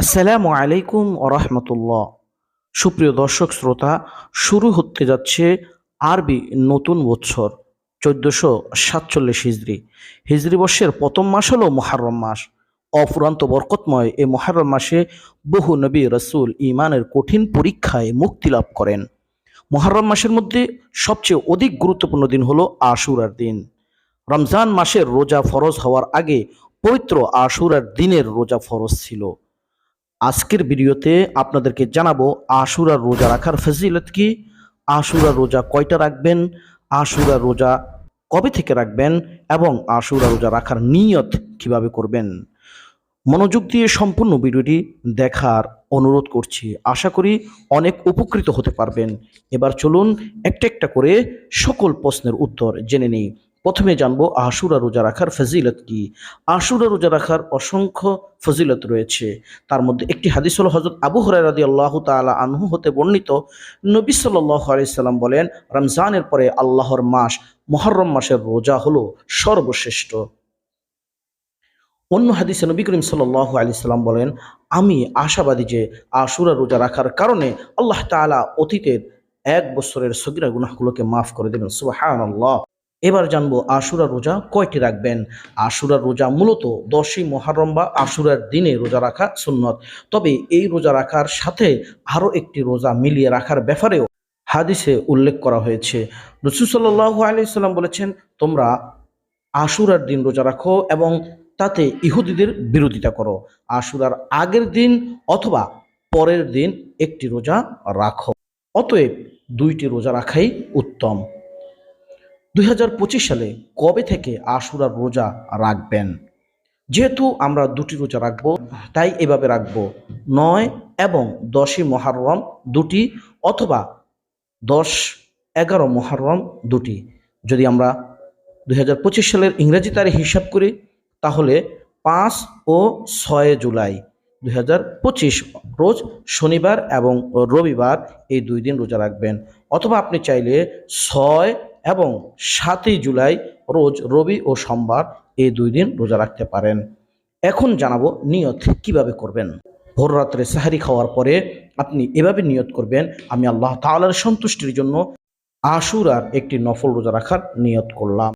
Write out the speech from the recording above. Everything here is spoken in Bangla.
আসসালামু আলাইকুম রহমতুল্লাহ। সুপ্রিয় দর্শক শ্রোতা, শুরু হতে যাচ্ছে আরবি নতুন বৎসর চোদ্দশো সাতচল্লিশ হিজড়ি হিজড়ি বর্ষের প্রথম মাস হলো মহারম মাস। অফুরান্ত বরকতময় এ মহারম মাসে বহু নবী রসুল ইমানের কঠিন পরীক্ষায় মুক্তি লাভ করেন। মহারম মাসের মধ্যে সবচেয়ে অধিক গুরুত্বপূর্ণ দিন হলো আশুরার দিন। রমজান মাসের রোজা ফরজ হওয়ার আগে পবিত্র আশুরার দিনের রোজা ফরজ ছিল। আজকের ভিডিওতে আপনাদেরকে জানাব আশুরা রোজা রাখার ফজিলত কি? আশুরা রোজা কয়টা রাখবেন? আশুরা রোজা কবে থেকে রাখবেন? এবং আশুরা রোজা রাখার নিয়ত কীভাবে করবেন? মনোযোগ দিয়ে সম্পূর্ণ ভিডিওটি দেখার অনুরোধ করছি। আশা করি অনেক উপকৃত হতে পারবেন। এবার চলুন একটা একটা করে সকল প্রশ্নের উত্তর জেনে নিই। প্রথমে জানব আশুরা রোজা রাখার ফজিলত কি। আশুরা রোজা রাখার অসংখ্য ফজিলত রয়েছে। তার মধ্যে একটি হাদিস হল হজরত আবু হরাই আল্লাহ তালা আনহু হতে বর্ণিত। নবী সাল্লাহ আলাইসাল্লাম বলেন, রমজানের পরে আল্লাহর মাস মহরম মাসের রোজা হলো সর্বশ্রেষ্ঠ। অন্য হাদিসে নবী করিম সাল্লাহ আলি সাল্লাম বলেন, আমি আশাবাদী যে আশুরা রোজা রাখার কারণে আল্লাহ তালা অতীতের এক বছরের সগিরা গুনাহগুলোকে মাফ করে দেবেন। সুবাহান আল্লাহ এবার জানব আশুরা রোজা কয়টি রাখবেন? আশুরা রোজা মূলত দশই মহারম বা আশুরার দিনে রোজা রাখা সুন্নত। তবে এই রোজা রাখার সাথে আরও একটি রোজা মিলিয়ে রাখার ব্যাপারেও হাদিসে উল্লেখ করা হয়েছে। রসুল সাল্লাহ আলি সাল্লাম বলেছেন, তোমরা আশুরার দিন রোজা রাখো এবং তাতে ইহুদিদের বিরোধিতা করো। আশুরার আগের দিন অথবা পরের দিন একটি রোজা রাখো। অতএব দুইটি রোজা রাখাই উত্তম। দুই হাজার পঁচিশ সালে কবে থেকে আশুরার রোজা রাখবেন? যেহেতু আমরা দুটি রোজা রাখব, তাই এভাবে রাখব। নয় এবং দশই মহারম দুটি অথবা দশ এগারো মহারম দুটি। যদি আমরা দু হাজার পঁচিশ সালের ইংরেজি তারিখ হিসাব করি, তাহলে পাঁচ ও ছয় জুলাই দু হাজার পঁচিশ রোজ শনিবার এবং রবিবার এই দুই দিন রোজা রাখবেন। অথবা আপনি চাইলে ছয় এবং সাতই জুলাই রোজ রবি ও সোমবার এই দুই দিন রোজা রাখতে পারেন। এখন জানাব নিয়ত কীভাবে করবেন। ভোর রাত্রে সাহারি খাওয়ার পরে আপনি এভাবে নিয়ত করবেন, আমি আল্লাহ তাআলার সন্তুষ্টির জন্য আশুরার একটি নফল রোজা রাখার নিয়ত করলাম।